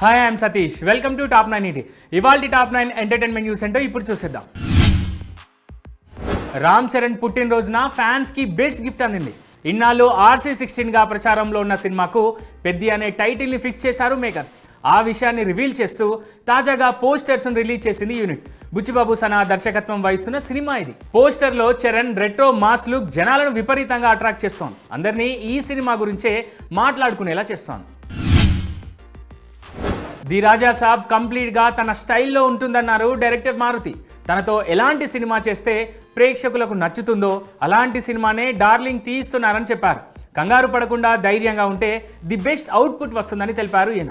Hi I'm Satish welcome to top nine ET ఇవాళ top nine entertainment news ఏంటో ఇప్పుడు చూసేద్దాం. రామ్ చరణ్ పుట్టినరోజున ఫ్యాన్స్కి బెస్ట్ గిఫ్ట్ అందింది ఇన్నాళ్ళు ఆర్సీ సిక్స్టీన్గా ప్రచారంలో ఉన్న సినిమాకు పెద్ది అనే టైటిల్ని ఫిక్స్ చేశారు మేకర్స్ ఆ విషయాన్ని రివీల్ చేస్తూ తాజాగా పోస్టర్స్ రిలీజ్ చేసింది యూనిట్ బుచ్చిబాబు సనా దర్శకత్వం వహిస్తున్న సినిమా ఇది. పోస్టర్లో చరణ్ రెట్రో మాస్ లుక్ జనాలను విపరీతంగా అట్రాక్ట్ చేస్తోంది. అందరినీ ఈ సినిమా గురించే మాట్లాడుకునేలా చేస్తోంది. ది రాజా సాబ్ కంప్లీట్గా తన స్టైల్లో ఉంటుందన్నారు డైరెక్టర్ మారుతి. తనతో ఎలాంటి సినిమా చేస్తే ప్రేక్షకులకు నచ్చుతుందో అలాంటి సినిమానే డార్లింగ్ తీస్తున్నారని చెప్పారు. కంగారు పడకుండా ధైర్యంగా ఉంటే ది బెస్ట్ అవుట్పుట్ వస్తుందని తెలిపారు ఈయన.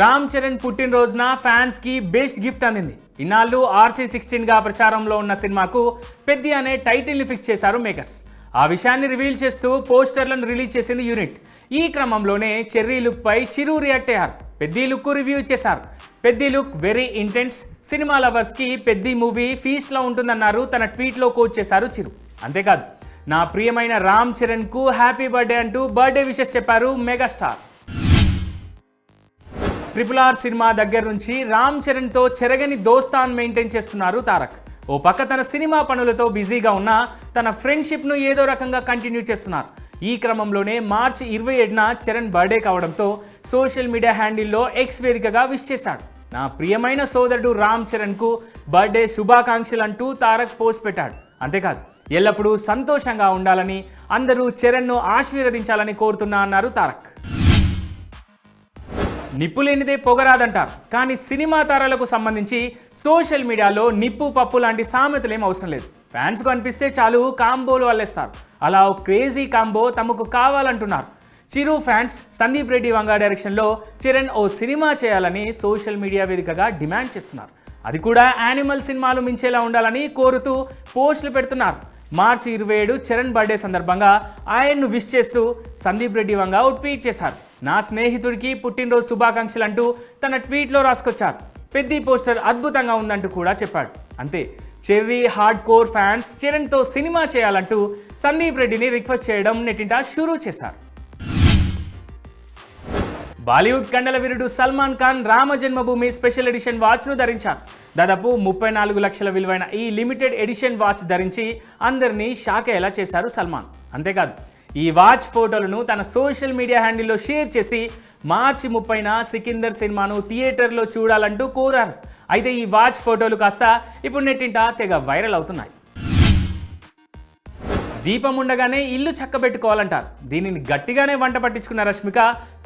రామ్ చరణ్ పుట్టినరోజున ఫ్యాన్స్కి బెస్ట్ గిఫ్ట్ అందింది. ఇన్నాళ్ళు ఆర్సీ సిక్స్టీన్గా ప్రచారంలో ఉన్న సినిమాకు పెద్ది అనే టైటిల్ని ఫిక్స్ చేశారు మేకర్స్. ఆ విషయాన్ని రివీల్ చేస్తూ పోస్టర్లను రిలీజ్ చేసింది యూనిట్. ఈ క్రమంలోనే చెర్రీ లుక్ పై చిరు రియాక్ట్ అయ్యారు పెద్ది లుక్ రివ్యూ ఇచ్చేశారు Peddi look very intense. Cinema లవర్స్కి Peddi movie ఫీస్ట్లో ఉంటుందన్నారు తన ట్వీట్లో కోట్ చేశారు చిరు. అంతేకాదు నా ప్రియమైన రామ్ చరణ్కు హ్యాపీ బర్త్డే అంటూ బర్త్డే విషెస్ చెప్పారు మెగాస్టార్. ట్రిపుల్ ఆర్ సినిమా దగ్గర నుంచి రామ్ చరణ్తో చెరగని దోస్తాన్ మెయింటైన్ చేస్తున్నారు తారక్. ఓ పక్క తన సినిమా పనులతో బిజీగా ఉన్న తన ఫ్రెండ్షిప్ను ఏదో రకంగా కంటిన్యూ చేస్తున్నారు. ఈ క్రమంలోనే మార్చి ఇరవై ఏడున చరణ్ బర్త్డే కావడంతో సోషల్ మీడియా హ్యాండిల్లో ఎక్స్ వేదికగా విష్ చేశాడు. నా ప్రియమైన సోదరుడు రామ్ చరణ్కు బర్త్డే శుభాకాంక్షలు అంటూ తారక్ పోస్ట్ పెట్టాడు. అంతేకాదు ఎల్లప్పుడూ సంతోషంగా ఉండాలని అందరూ చరణ్ను ఆశీర్వదించాలని కోరుతున్నా అన్నారు తారక్. నిప్పు లేనిదే పొగరాదంటారు. కానీ సినిమా తారాలకు సంబంధించి సోషల్ మీడియాలో నిప్పు పప్పు లాంటి సామెతలు ఏం అవసరం లేదు. ఫ్యాన్స్కు అనిపిస్తే చాలు కాంబోలు అల్లేస్తారు. అలా ఓ క్రేజీ కాంబో తమకు కావాలంటున్నారు. చిరు ఫ్యాన్స్ సందీప్ రెడ్డి వంగ డైరెక్షన్లో చిరణ్ ఓ సినిమా చేయాలని సోషల్ మీడియా వేదికగా డిమాండ్ చేస్తున్నారు. అది కూడా యానిమల్ సినిమాలు మించేలా ఉండాలని కోరుతూ పోస్టులు పెడుతున్నారు. మార్చి ఇరవై ఏడు చరణ్ బర్త్డే సందర్భంగా ఆయన్ను విష్ చేస్తూ సందీప్ రెడ్డి వంగ ఓ ట్వీట్ చేశారు. నా స్నేహితుడికి పుట్టినరోజు శుభాకాంక్షలు అంటూ తన ట్వీట్లో రాసుకొచ్చారు. పెద్ద పోస్టర్ అద్భుతంగా ఉందంటూ కూడా చెప్పాడు. అంతే చెర్రీ హార్డ్ కోర్ ఫ్యాన్స్ చరణ్తో సినిమా చేయాలంటూ సందీప్ రెడ్డిని రిక్వెస్ట్ చేయడం నెట్టింట షురూ చేశారు. బాలీవుడ్ కండల వీరుడు సల్మాన్ ఖాన్ రామ జన్మభూమి స్పెషల్ ఎడిషన్ వాచ్ను ధరించారు. దాదాపు ముప్పై నాలుగు లక్షల విలువైన ఈ లిమిటెడ్ ఎడిషన్ వాచ్ ధరించి అందరినీ షాక్ అయ్యేలా చేశారు సల్మాన్. అంతేకాదు ఈ వాచ్ ఫోటోలను తన సోషల్ మీడియా హ్యాండిల్లో షేర్ చేసి మార్చి ముప్పైన సికిందర్ సినిమాను థియేటర్లో చూడాలంటూ కోరారు. అయితే ఈ వాచ్ ఫోటోలు కాస్త ఇప్పుడు నెట్టింట తెగ వైరల్ అవుతున్నాయి. దీపం ఉండగానే ఇల్లు చక్కబెట్టుకోవాలంటారు. దీనిని గట్టిగానే వంట పట్టించుకున్న రష్మిక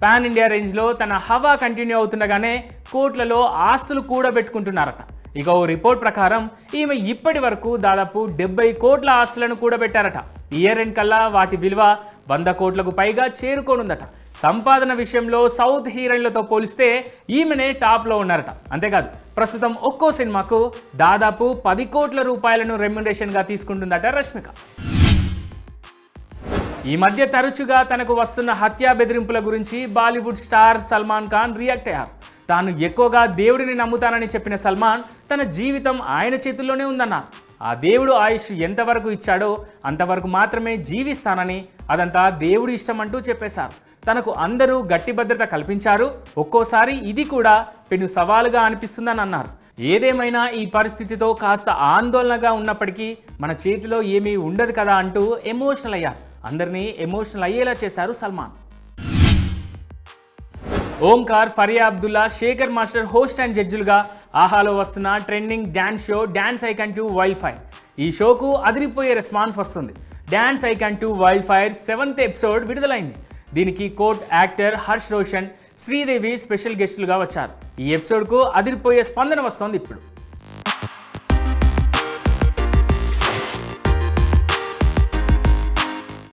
పాన్ ఇండియా రేంజ్లో తన హవా కంటిన్యూ అవుతుండగానే కోట్లలో ఆస్తులు కూడబెట్టుకుంటున్నారట. ఇక ఓ రిపోర్ట్ ప్రకారం ఈమె ఇప్పటి వరకు దాదాపు డెబ్బై కోట్ల ఆస్తులను కూడబెట్టారట. ఇయర్ ఎండ్ కల్లా వాటి విలువ వంద కోట్లకు పైగా చేరుకోనుందట. సంపాదన విషయంలో సౌత్ హీరోయిన్లతో పోలిస్తే ఈమెనే టాప్లో ఉన్నారట. అంతేకాదు ప్రస్తుతం ఒక్కో సినిమాకు దాదాపు పది కోట్ల రూపాయలను రెమ్యునరేషన్గా తీసుకుంటుందట రష్మిక. ఈ మధ్య తరచుగా తనకు వస్తున్న హత్యా బెదిరింపుల గురించి Bollywood star Salman Khan react అయ్యారు. తాను ఎక్కువగా దేవుడిని నమ్ముతానని చెప్పిన సల్మాన్ తన జీవితం ఆయన చేతుల్లోనే ఉందన్నారు. ఆ దేవుడు ఆయుష్ ఎంతవరకు ఇచ్చాడో అంతవరకు మాత్రమే జీవిస్తానని అదంతా దేవుడి ఇష్టం అంటూ చెప్పేశారు. తనకు అందరూ గట్టి భద్రత కల్పించారు. ఒక్కోసారి ఇది కూడా పెను సవాలుగా అనిపిస్తుందని అన్నారు ఏదేమైనా ఈ పరిస్థితితో కాస్త ఆందోళనగా ఉన్నప్పటికీ మన చేతిలో ఏమీ ఉండదు కదా అంటూ ఎమోషనల్ అయ్యారు. అందరినీ ఎమోషనల్ అయ్యేలా చేశారు Salman. Omkar Faria Abdullah Shekhar master host and జడ్జిలుగా ఆహాలో వస్తున్న trending dance show dance icon two wild fire ఈ షోకు అదిరిపోయే రెస్పాన్స్ వస్తుంది. Dance icon two wild fire seventh episode విడుదలైంది. దీనికి court actor Harsh Roshan Sridevi special గెస్టులుగా వచ్చారు. ఈ ఎపిసోడ్కు అదిరిపోయే స్పందన వస్తోంది ఇప్పుడు.